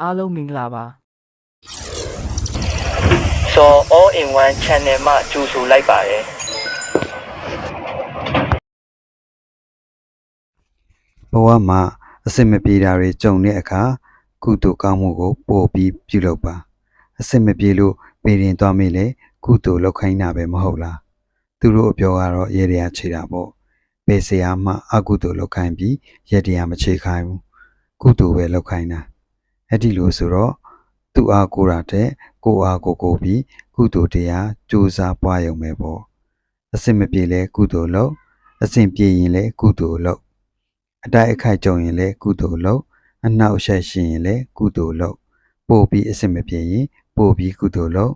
အားလုံးမင်္ဂလာပါစော all in one channel မှကြိုဆိုလိုက်ပါတယ်ဘဝမှာအစင်မပြေတာတွေကြုံတဲ့အခါကုသိုလ်ကောင်းမှုကို ပို့ပြီးပြုလုပ်ပါအစင်မပြေလို့ပေရင်သွားမိလေကုသိုလ်လောက်ခိုင်းတာပဲမဟုတ်လားသူတို့အပြောကတော့ရေရရာခြေတာပေါ့ပေစရာမှအကုသိုလ်လောက်ခိုင်းပြီးရေတရာမခြေခိုင်းဘူးကုသိုလ်ပဲလောက်ခိုင်းတာ အဲ့ဒီလိုဆိုတော့သူ့အားကိုးတာတဲ့ကိုယ်အားကိုကိုးပြီးကုသိုလ်တရားကြိုးစားပွားရုံပဲပေါ့အစင်မပြေလဲကုသိုလ်လုပ်အစင်ပြေရင်လဲကုသိုလ်လုပ်အတိုက်အခိုက်ကြုံရင်လည်းကုသိုလ်လုပ်အနှောက်အယှက်ရှိရင်လည်းကုသိုလ်လုပ်ပို့ပြီးအစစ်မပြေရင်ပို့ပြီးကုသိုလ်လုပ်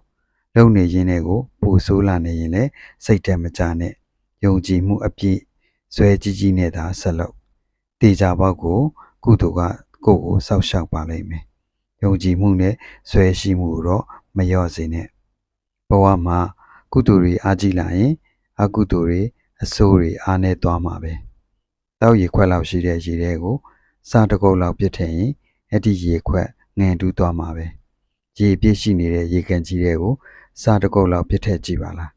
လုပ်နေရင်းနဲ့ကိုပို့ဆိုးလာနေရင်လည်းစိတ်တက်မကြနဲ့ယုံကြည်မှုအပြည့်ဇွဲကြီးကြီးနဲ့သာဆက်လုပ်တေချာပေါက်ကို ကုသိုလ်ကကိုယ့်ကိုစောက်ရှောက်ပါလိမ့်မယ် ယုံကြည်မှုနဲ့ဇွဲရှိမှုကိုတော့မလျော့စေနဲ့ဘဝမှာကုသိုလ်တွေအားကြီးလာရင် အကုသိုလ်တွေအဆိုးတွေအားနေသွားမှာပဲတောက်ရေခွက်လောက်ရှိတဲ့ရေထဲကိုစားတစ်ကုတ်လောက်ပစ်ထည့်ရင်အဲ့ဒီရေခွက်ငန်တူးသွားမှာပဲရေပြည့်ရှိနေတဲ့ရေကန်ကြီးတွေကိုစားတစ်ကုတ်လောက်ပစ်ထည့်ကြည့်ပါလား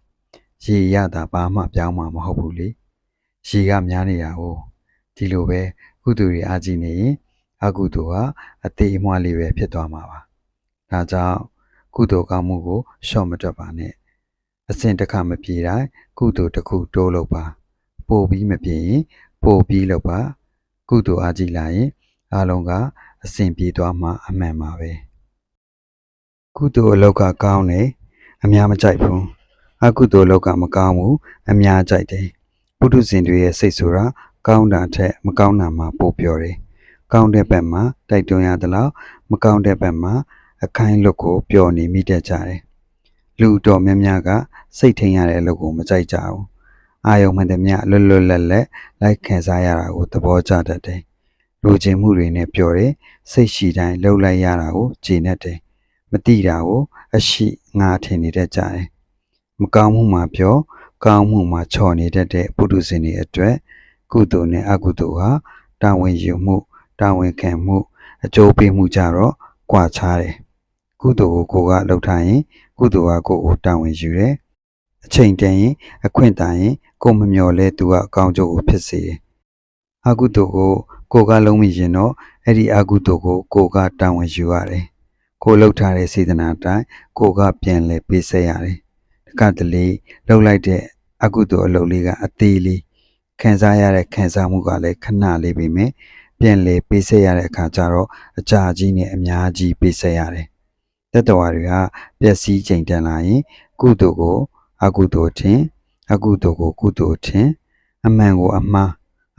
ရေရတာဘာမှပြောင်းမှာမဟုတ်ဘူးလေရေကများနေတာ哦ဒီလိုပဲကုသိုလ်တွေအားကြီးနေရင် အကုသိုလ်ဟာအသေးအမွှားလေးပဲဖြစ်သွားမှာပါဒါကြောင့်ကုသိုလ်ကောင်းမှုကိုရှော့မတွက်ပါနဲ့အစဉ်တစ်ခါမပြေတိုင်းကုသိုလ်တစ်ခုတိုးလုပ်ပါပို့ပြီးမပြေရင်ပို့ပြီးလောက်ပါကုသိုလ်အားကြီးလာရင်အားလုံးကအစဉ်ပြေသွားမှအမှန်ပါပဲကုသိုလ်အလောက်ကကောင်းတယ်အများမကြိုက်ဘူးအကုသိုလ်အလောက်ကမကောင်းဘူးအများကြိုက်တယ်ပုထုဇဉ်တွေရဲ့စိတ်ဆိုတာကောင်းတာထက်မကောင်းတာမှပိုပြောတယ် ကောင်းတဲ့ဘက်မှာတိုက်တွန်းရသလောက်မကောင်းတဲ့ဘက်မှာအခိုင်းလွတ်ကိုပျော်နေမိတတ်ကြတယ်လူတော်များများကစိတ်ထိန်ရတဲ့အလုပ်ကိုမကြိုက်ကြဘူးအာယုံမှန်သမျှလွတ်လွတ်လပ်လပ်လိုက်ခံစားရတာကိုသဘောကျတတ်တယ်။လူချင်းမှုတွေနဲ့ပျော်တယ်စိတ်ရှိတိုင်းလှုပ်လိုက်ရတာကိုကျေနပ်တယ်။မတိတာကိုအရှိငါထင်နေတတ်ကြတယ်။မကောင်းမှုမှာပျော်ကောင်းမှုမှာချော်နေတတ်တဲ့ပုထုဇဉ်တွေအတွက်ကုသိုလ်နဲ့အကုသိုလ်ဟာတာဝန်ယူမှု တာဝန်ခံမှုအကျိုးပေးမှုကြတော့ကွာခြားတယ်။ကုသိုလ်ကိုကိုယ်ကလှုပ်ထားရင် ကုသိုလ်ကကိုယ်ကိုတာဝန်ယူတယ်။အချိန်တန်ရင်အခွင့်တန်ရင်ကိုမမျော်လဲသူကအကောင်းကျိုးကိုဖြစ်စေတယ်။အကုသိုလ်ကိုကိုကလုံးမိရင်တော့အဲ့ဒီအကုသိုလ်ကိုကိုကတာဝန်ယူရတယ်။ကိုလှုပ်ထားတဲ့စေတနာအတိုင်းကိုကပြန်လဲပေးဆက်ရတယ်။တခါတလေလှုပ်လိုက်တဲ့အကုသိုလ်အလုပ်လေးကအသေးလေးခံစားရတဲ့ခံစားမှုကလည်းခဏလေးပဲမြင် ပြန်လဲပေးဆက်ရတဲ့အခါကျတော့အကြာကြီးနဲ့အများကြီးပေးဆက်ရတယ်။တတ္တဝါတွေကပျက်စီးချိန်တန်လာရင် ကုသိုလ်ကို အကုသိုလ်ထင်အကုသိုလ်ကို ကုသိုလ်ထင် အမှန်ကိုအမှား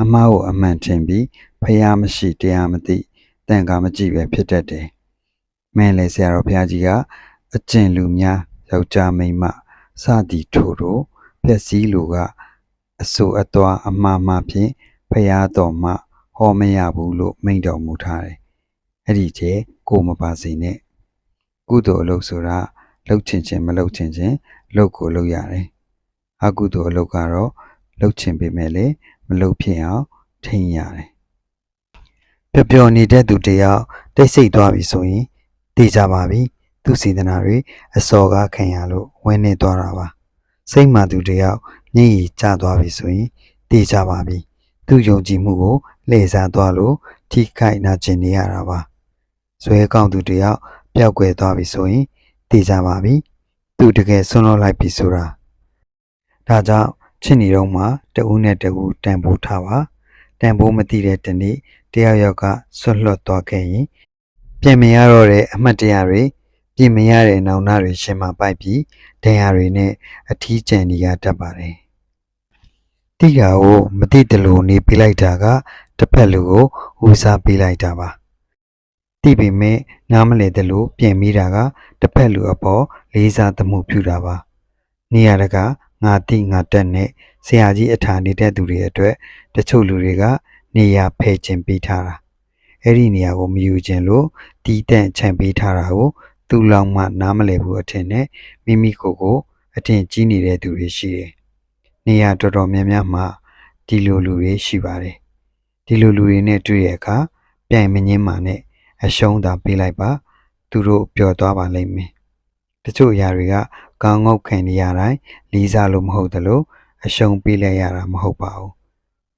အမှားကိုအမှန်ထင်ပြီးဖျားမရှိတရားမသိတန်ခါမကြည့်ပဲဖြစ်တတ်တယ်။မင်းလေဆရာတော်ဘုရားကြီးကအကျင့်လူများယောက်ျားမိန်းမစသည်ထို့တို့ဖြက်စည်းလူကအဆိုအသွာအမှားမှဖြင့်ဖျားတော်မှ ဟောမရဘူးလို့မိန့်တော်မူထားတယ်။အဲ့ဒီကျဲကိုမပါစေနဲ့ကုသိုလ်အလုပ်ဆိုတာလှုပ်ချင်ချင်းမလှုပ်ချင်ချင်းလှုပ်ကိုလှုပ်ရတယ်။အကုသိုလ်အလုပ်ကတော့လှုပ်ချင်ပေမဲ့လည်းမလှုပ်ဖြစ်အောင်ထိန်းရတယ်။ပျော်ပျော်နေတဲ့သူတယောက်တိတ်ဆိတ်သွားပြီဆိုရင်တည်ကြပါပြီ။သူစေတနာတွေအစော်ကားခံရလို့ဝင်းနေသွားတာပါ။စိတ်မှသူတယောက်ညည်ရီကျသွားပြီဆိုရင်တည်ကြပါပြီ။ သူယုံကြည်မှုကိုလှည့်စားသွားလို့ထိခိုက်နာကျင်နေရတာပါ။ဇွဲကောင်းသူတယောက်ပျောက်ကွယ်သွားပြီဆိုရင်တည်ကြပါပြီ။သူတကယ်ဆွန့်လွတ်လိုက်ပြီဆိုတာဒါကြောင့်ချစ်နေတော့မှတဦးနဲ့တဦးတန်ဖိုးထားပါတန်ဖိုးမသိတဲ့တနေ့တယောက်ယောက်ကဆွတ်လွတ်သွားခဲ့ရင်ပြင်မရတော့တဲ့အမှတ်တရတွေပြင်မရတဲ့နောင်နာတွေရှင်မပိုက်ပြီးဒဏ်ရာတွေနဲ့အထီးကျန်နေရတတ်ပါတယ် တိတာကိုမသိတယ်လို့နေပြလိုက်တာကတစ်ဖက်လူကိုဦးစားပေးလိုက်တာပါတိပေမဲ့နားမလည်တယ်လို့ပြင်မိတာကတစ်ဖက်လူအပေါ်လေးစားသမှုပြုတာပါနေရတကငါတိငါတက်နဲ့ဆရာကြီးအထာနေတဲ့သူတွေအတွက်တချို့လူတွေကနေရာဖယ်ခြင်းပေးထားတာအဲ့ဒီနေရာကိုမယူခြင်းလို့တီးတန့်ခြံပေးထားတာကိုသူ့လောင်မှနားမလည်ဘူးအထင်နဲ့မိမိကိုယ်ကိုအထင်ကြီးနေတဲ့သူတွေရှိတယ် နေရာတော်တော်များများမှာဒီလိုလူတွေရှိပါတယ်ဒီလိုလူတွေနဲ့တွေ့ရအခါပြိုင်မငင်းမာနဲ့အရှုံးသာပေးလိုက်ပါသူတို့ပျော်သွားပါလိမ့်မယ်တချို့အရာတွေကကောင်းငုတ်ခံနေရတိုင်းလေးစားလို့မဟုတ်သလိုအရှုံးပေးလိုက်ရတာမဟုတ်ပါဘူး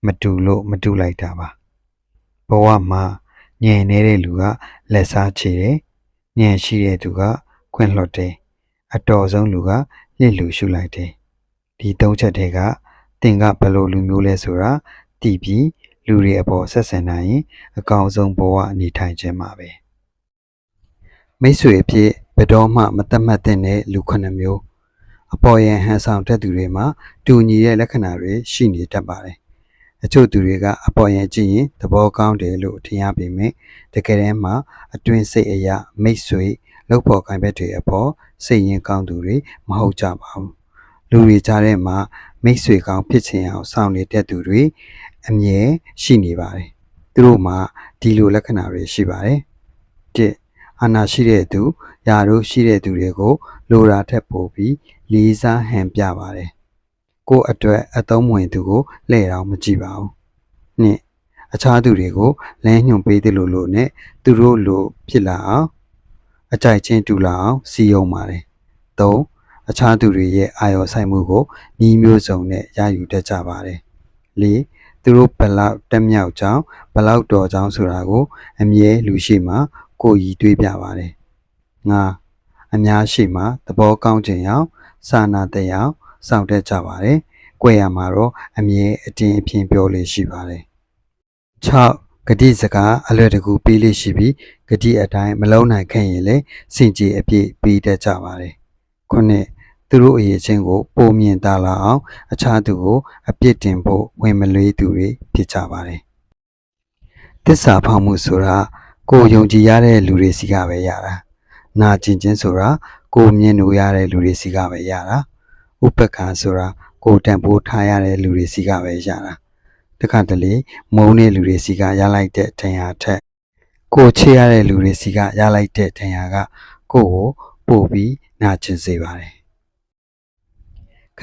မတူလို့မတူလိုက်တာပါဘဝမှာညံနေတဲ့လူကလက်စားချေတယ်ညံရှိတဲ့သူကခွင့်လွှတ်တယ်အတော်ဆုံးလူကလစ်လူရှုလိုက်တယ် ဒီသုံးချက်တွေကတင်ကဘယ်လိုလူမျိုးလဲဆိုတာတည်ပြီးလူတွေအပေါ်ဆက်ဆံနိုင်ရင်အကောင်းဆုံးဘဝအနေထိုင်ခြင်းပါပဲမိတ်ဆွေအဖြစ်ဘယ်တော့မှမတတ်မှတ်တဲ့လူခုနှစ်မျိုးအပေါ်ယံဟန်ဆောင်တဲ့သူတွေမှာတူညီတဲ့လက္ခဏာတွေရှိနေတတ်ပါတယ်အချို့သူတွေကအပေါ်ယံကြည့်ရင်သဘောကောင်းတယ်လို့ထင်ရပေမဲ့တကယ်တမ်းမှာအတွင်းစိတ်အရာမိတ်ဆွေလောက်ပေါ်ကိုင်ဘက်တွေအပေါ်စိတ်ရင်းကောင်းသူတွေမဟုတ်ကြပါဘူး လူတွေကြားထဲမှာမိတ်ဆွေကောင်းဖြစ်ချင်အောင်ဆောင်နေတဲ့သူတွေအမြဲရှိနေပါတယ်သူတို့မှာဒီလိုလက္ခဏာတွေရှိပါတယ်တစ်အာနာရှိတဲ့သူယာတို့ရှိတဲ့သူတွေကိုလိုတာထက်ပိုပြီးလေးစားဟန်ပြပါတယ်ကိုယ့်အတွက်အသုံးဝင်သူကိုလှည့်တော့မကြည့်ပါဘူးနှစ်အခြားသူတွေကိုလမ်းညွှန်ပေးတယ်လို့လို့နဲ့သူတို့လိုဖြစ်လာအောင်အကြိုက်ချင်းတူလာအောင်စီယုံပါတယ်သုံးအ ခြားသူတွေရဲ့အာရုံစိုက်မှုကိုညီမျိုးစုံနဲ့ရယူတတ်ကြပါတယ်လေးသူတို့ဘလောက်တက်မြောက်ကြောင်းဘလောက်တော်ကြောင်းဆိုတာကို အမြဲလူရှိမှကိုယ်ရည်တွေးပြပါတယ်ငါအများရှိမှသဘောကောင်းခြင်းရောက်စာနာတဲ့ရောက်စောင့်တတ်ကြပါတယ်။ကြွယ်ရမှာတော့အမြဲအတင်းအဖျင်းပြောလို့ရှိပါတယ်။6ဂတိစကားအလွယ်တကူပေးလို့ရှိပြီးဂတိအတိုင်းမလုံးနိုင်ခဲ့ရင်လည်းစင်ကြယ်အပြည့်ပေးတတ်ကြပါတယ်။ခုနှစ် သူတို့အရေးချင်းကိုပုံမြင်တာလာအောင်အခြားသူကိုအပြစ်တင်ဖို့ဝင်မလွေးသူတွေဖြစ်ကြပါတယ်။တစ္ဆာဖောက်မှုဆိုတာကိုယ်ယုံကြည်ရတဲ့လူတွေစီကပဲရတာ။နာကျင်ခြင်းဆိုတာကိုယ်မြင်လို့ရတဲ့လူတွေစီကပဲရတာ။ဥပက္ခာဆိုတာကိုယ်တန်ဖိုးထားရတဲ့လူတွေစီကပဲရတာ။တခါတလေမုန်းတဲ့လူတွေစီကရလိုက်တဲ့ထင်ရထက်ကိုယ်ချစ်ရတဲ့လူတွေစီကရလိုက်တဲ့ထင်ရကကိုယ့်ကိုပို့ပြီးနာကျင်စေပါတယ်။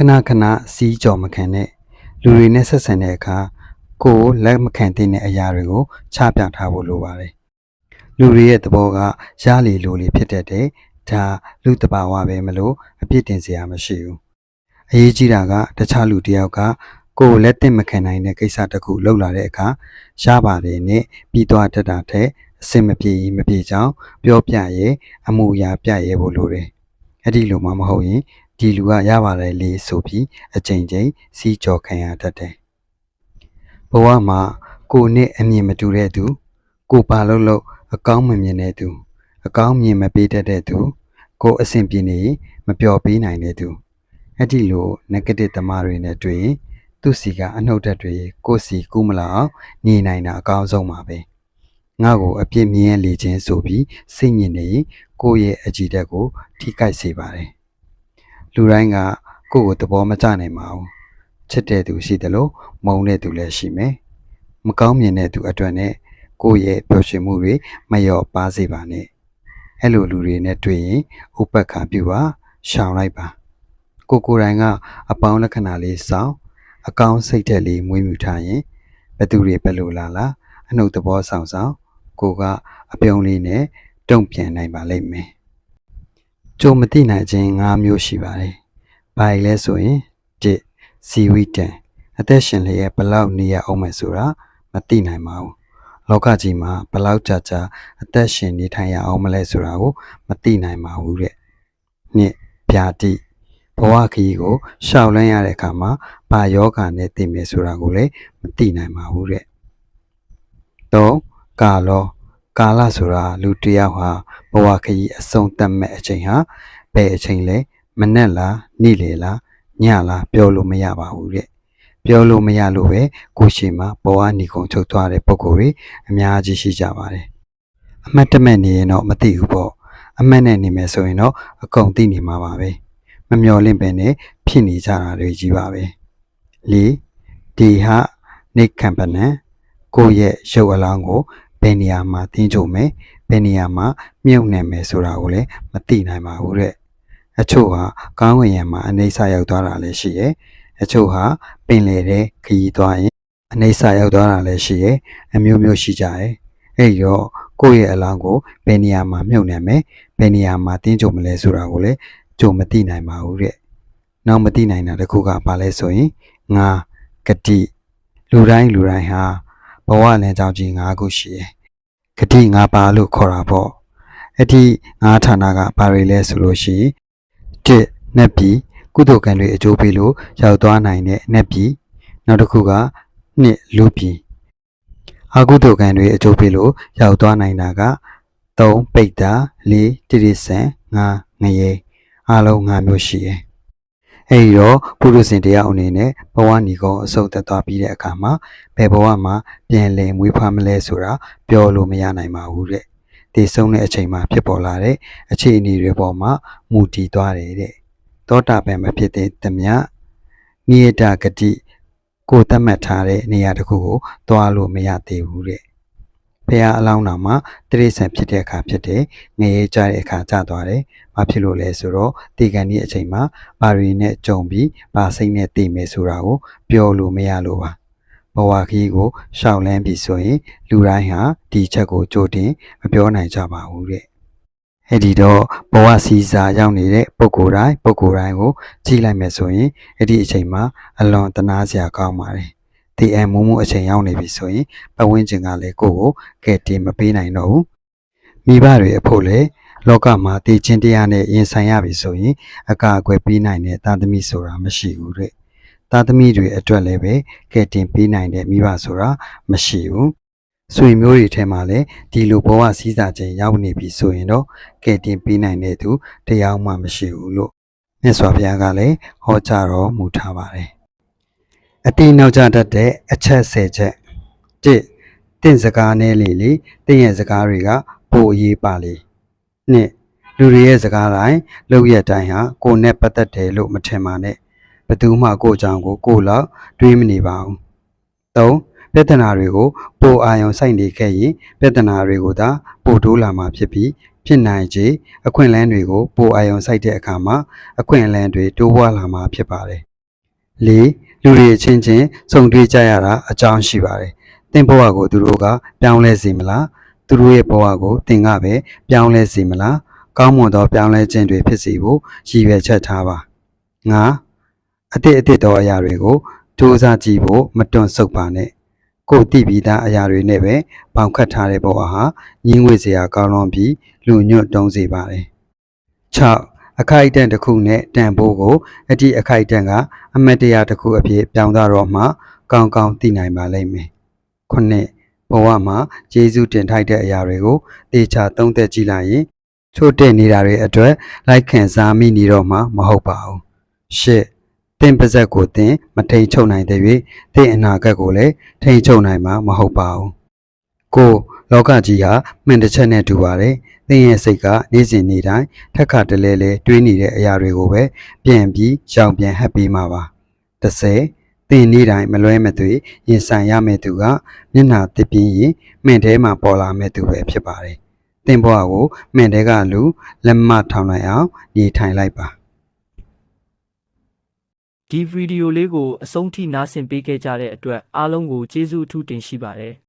ခဏခဏစီးကြော်မခံတဲ့လူတွေနဲ့ဆက်ဆံတဲ့အခါကိုယ်လက်မခံတဲ့အရာတွေကိုချပြထားဖို့လိုပါတယ်။လူတွေရဲ့သဘောကရလေလိုလေဖြစ်တတ်တယ်။ဒါလူတဘာဝပဲမလို့အပြစ်တင်စရာမရှိဘူး။အရေးကြီးတာကတခြားလူတစ်ယောက်ကကိုယ်လက်တင်မခံနိုင်တဲ့ကိစ္စတစ်ခုလုပ်လာတဲ့အခါရပါတယ်နဲ့ပြီးသွားတတ်တာထက်အစင်မပြေရင်မပြေချောင်းပြောပြရဲအမှုရာပြရဲဖို့လိုတယ်။အဲ့ဒီလိုမှမဟုတ်ရင် ဒီလူကရပါတယ်လေဆိုပြီးအချိန်ချင်းစီးကြော်ခံရတတ်တယ်။ဘဝမှာကိုယ်နဲ့အမြင်မတူတဲ့သူကိုပါလို့လို့အကောင်းမမြင်တဲ့သူအကောင်းမြင်မပေးတတ်တဲ့သူကိုယ်အဆင်ပြေနေမပျော်ပေးနိုင်တဲ့သူအဲ့ဒီလို negative သမားတွေနဲ့တွေ့ရင်သူ့စီကအနှုတ်ဓာတ်တွေကိုယ်စီကူးမလာအောင်နေနိုင်တာအကောင်းဆုံးပါပဲငါ့ကိုအပြစ်မြင်လေခြင်းဆိုပြီးစိတ်ညစ်နေရင်ကိုယ့်ရဲ့အကြည်ဓာတ်ကိုထိခိုက်စေပါတယ် လူတိုင်းကကိုယ့်ကိုသဘောမကျနိုင်ပါဘူးချစ်တဲ့သူရှိတယ်လို့မုန်းတဲ့သူလည်းရှိမယ်မကောင်းမြင်တဲ့သူအတွက်နဲ့ကိုယ့်ရဲ့ပျော်ရွှင်မှုတွေမလျော့ပါစေပါနဲ့အဲ့လိုလူတွေနဲ့တွေ့ရင်ဥပက္ခပြုပါရှောင်လိုက်ပါ ကိုကိုယ်တိုင်ကအပေါင်းလက္ခဏာလေးစောင်းအကောင်းစိတ်ဓာတ်လေးမွေးမြူထားရင်ဘသူတွေဘယ်လိုလာလာအနှုတ်သဘောဆောင်ဆောင်ကိုကအပြုံးလေးနဲ့တုံ့ပြန်နိုင်ပါလိမ့်မယ် ကြုံမသိနိုင်ခြင်း၅မျိုးရှိပါတယ်ဘာလဲဆိုရင်တစ်ဇီဝိတံအသက်ရှင်လျက်ဘလောက်နေရအောင်မယ်ဆိုတာမသိနိုင်ပါဘူးလောကကြီးမှာဘလောက်ကြာကြာအသက်ရှင်နေထိုင်ရအောင်မလဲဆိုတာကိုမသိနိုင်ပါဘူးတဲ့နှစ်ဗျာတိဘဝခရီးကိုရှောက်လန်းရတဲ့အခါမှာဘာယောဂာနဲ့သိမယ်ဆိုတာကိုလည်းမသိနိုင်ပါဘူးတဲ့သုံးကာလော ကာလဆိုတာလူတစ်ယောက်ဟာဘဝခရီးအဆုံးသတ်မဲ့အချိန်ဟာဘယ်အချိန်လဲမနဲ့လားနေ့လေလားညလားပြောလို့မရပါဘူးတဲ့ပြောလို့မရလို့ပဲကိုရှိမှာဘဝညီကုံချုပ်သွားတဲ့ပုံကိုယ်တွေအများကြီးရှိကြပါတယ်အမတ်တမဲ့နေရင်တော့မသိဘူးပေါ့အမတ်နဲ့နေမယ်ဆိုရင်တော့အကုန်သိနေမှာပါပဲမမျော်လင့်ပဲနဲ့ဖြစ်နေကြတာတွေကြီးပါပဲလေးဒီဟာနေကံပနံကိုယ့်ရဲ့ရုပ်အလောင်းကို ဘယ်နေရာမှာတင်းချုပ်မယ်ဘယ်နေရာမှာမြုပ်နေမယ်ဆိုတာကိုလည်းမသိနိုင်ပါဘူးတဲ့အချို့ဟာကောင်းဝင်ရံမှာအနေဆာရောက်သွားတာလည်းရှိရဲ့အချို့ဟာပင်လေတဲ့ခရီးသွားရင်အနေဆာရောက်သွားတာလည်းရှိရဲ့အမျိုးမျိုးရှိကြတယ်အဲ့ဒီတော့ကိုယ့်ရဲ့အလောင်းကိုဘယ်နေရာမှာမြုပ်နှံမယ်ဘယ်နေရာမှာတင်းကြုံမလဲဆိုတာကိုလည်းကြုံမသိနိုင်ပါဘူးတဲ့နောက်မသိနိုင်တာတစ်ခုကဘာလဲဆိုရင်ငါဂတိလူတိုင်းလူတိုင်းဟာ ဘဝလမ်းကြောင်းကြီး၅ခုရှိတယ်ဂတိ၅ပါးလို့ခေါ်တာပေါ့အဲ့ဒီငါးဌာနကဘာတွေလဲဆိုလို့ရှိရင်တစ်နတ်ပြည်ကုသိုလ်ကံတွေအကျိုးပေးလို့ရောက်သွားနိုင်တဲ့နတ်ပြည်နောက်တစ်ခုကနှစ်လူပြည်အာကုတုကံတွေအကျိုးပေးလို့ရောက်သွားနိုင်တာက3ပိတ်တာ4တိရိစ္ဆန်5ငရေအားလုံး5မျိုးရှိတယ်။ အဲဒီတော့ပုရုဇဉ်တရားအနေနဲ့ဘဝညီကောအစုပ်သက်သွားပြီးတဲ့အခါမှာဘယ်ဘဝမှာပြန်လည်မွေးဖွားမလဲဆိုတာပြောလို့မရနိုင်ပါဘူးတဲ့။ဒီဆုံးတဲ့အချိန်မှာဖြစ်ပေါ်လာတဲ့အခြေအနေတွေပေါ်မှာမူတည်သွားတယ်တဲ့။သောတာပန်မဖြစ်တဲ့သမျှနိယတဂတိကိုယ်သတ်မှတ်ထားတဲ့နေရာတစ်ခုကိုသွားလို့မရသေးဘူးတဲ့။ ဖះအလောင်းတော်မှာတိရိစ္ဆာန်ဖြစ်တဲ့အခါဖြစ်တဲ့ငရေကြတဲ့အခါကျသွားတယ်။ဘာဖြစ်လို့လဲဆိုတော့ဒီကံဒီအချိန်မှာဘာတွေနဲ့ကြုံပြီးဘာစိတ်နဲ့တည်မယ်ဆိုတာကိုပြောလို့မရလို့ပါ။ဘဝခီးကိုရှောက်လန်းပြီဆိုရင်လူတိုင်းဟာဒီချက်ကိုကြိုတင်မပြောနိုင်ကြပါဘူးတဲ့။အဲ့ဒီတော့ဘဝစီစာရောက်နေတဲ့ပုဂ္ဂိုလ်တိုင်းပုဂ္ဂိုလ်တိုင်းကိုကြည့်လိုက်မယ်ဆိုရင်အဲ့ဒီအချိန်မှာအလွန်တနာစရာကောင်းပါတယ်။ ဒီအမုံမှုအချိန်ရောက်နေပြီဆိုရင်ပဝင်းကျင်ကလည်းကိုယ့်ကိုကဲတင်မပေးနိုင်တော့ဘူး။မိဘတွေအဖို့လည်းလောကမှာတည်ခြင်းတရားနဲ့ရင်ဆိုင်ရပြီဆိုရင် အကာအကွယ်ပေးနိုင်တဲ့သာသမီဆိုတာမရှိဘူးတဲ့။သာသမီတွေအတွက်လည်းပဲကဲတင်ပေးနိုင်တဲ့မိဘဆိုတာမရှိဘူး။ဆွေမျိုးတွေထဲမှာလည်းဒီလိုဘဝစည်းစာခြင်းရောက်နေပြီဆိုရင်တော့ကဲတင်ပေးနိုင်တဲ့သူတရားမှမရှိဘူးလို့မြတ်စွာဘုရားကလည်းဟောကြားတော်မူထားပါတယ်။ အတိနောက်ကျတတ်တဲ့အချက်၁၀ချက်၁တင့်စကားနဲ့လေလေတင့်ရဲ့စကားတွေကပိုအရေးပါလေ။နှစ်လူတွေရဲ့စကားတိုင်းလောက်ရတိုင်းဟာကိုယ်နဲ့ပတ်သက်တယ်လို့မထင်ပါနဲ့။ဘယ်သူမှကိုယ့်အကြောင်းကိုကိုယ်လောက်တွေးမနေပါဘူး။၃ပြဿနာတွေကိုပိုအာရုံစိုက်နေခဲ့ရင်ပြဿနာတွေကိုသာပိုတိုးလာမှာဖြစ်ပြီးဖြစ်နိုင်ခြေအခွင့်အလမ်းတွေကိုပိုအာရုံစိုက်တဲ့အခါမှာအခွင့်အလမ်းတွေတိုးပွားလာမှာဖြစ်ပါတယ်။၄ လူတွေအချင်းချင်းစုံတွေ့ကြရတာအကြောင်းရှိပါတယ်။သင်ဘဝကိုသူတို့ကပြောင်းလဲစေမလား။သူတို့ရဲ့ဘဝကိုသင်ကပဲပြောင်းလဲစေမလား။ကောင်းမွန်သောပြောင်းလဲခြင်းတွေဖြစ်စေဖို့ရည်ရွယ်ချက်ထားပါ။၅အတိတ်အတိတ်သောအရာတွေကိုစူးစမ်းကြည့်ဖို့မတွန့်ဆုတ်ပါနဲ့။ကိုယ်သိပြီးသားအရာတွေနဲ့ပဲပေါင်ခတ်ထားတဲ့ဘဝဟာညင်းဝေစရာကောင်းလွန်ပြီးလူညွတ်တုံးစေပါတယ်။6 အခိုက်အတန့်တစ်ခုနဲ့တန်ဖိုးကိုအတိအခိုက်အတန့်ကအမတ်တရားတစ်ခုအဖြစ်ပြောင်းသွားတော့မှကောင်းကောင်းသိနိုင်ပါလိမ့်မယ်။9ဘဝမှာယေရှုတင်ထိုက်တဲ့အရာတွေကိုသေချာသုံးသက်ကြည့်လိုက်ရင်ချို့တဲ့နေတာတွေအတွက်လိုက်ခံစားမိနေတော့မှမဟုတ်ပါဘူး။10တင့်ပါဇက်ကိုတင်မထိန်ချုပ်နိုင်တဲ့၍တင့်အနာဂတ်ကိုလည်းထိန်ချုပ်နိုင်မှာမဟုတ်ပါဘူး။ကိုလောကကြီးဟာမှန်တစ်ချက်နဲ့တူပါတယ်။ သင်ရဲ့စိတ်ကနေ့စဉ်နေ့တိုင်းထက်ခါတလဲလဲတွေးနေတဲ့အရာတွေကိုပဲပြန်ပြီးရှောင်ပြန်ဟပ်ပေးမှာပါ။30သင်နေ့တိုင်းမလွဲမသွေရင်ဆိုင်ရမယ့်သူကမျက်နှာတစ်ပြင်းရင်မှန်ထဲမှာပေါ်လာမယ့်သူပဲဖြစ်ပါတယ်။သင်ဘဝကိုမှန်ထဲကလူလက်မထောင်နိုင်အောင်ညီထိုင်လိုက်ပါဒီဗီဒီယိုလေးကိုအဆုံးထိနားဆင်ပေးခဲ့ကြတဲ့အတွက်အားလုံးကိုကျေးဇူးအထူးတင်ရှိပါတယ်။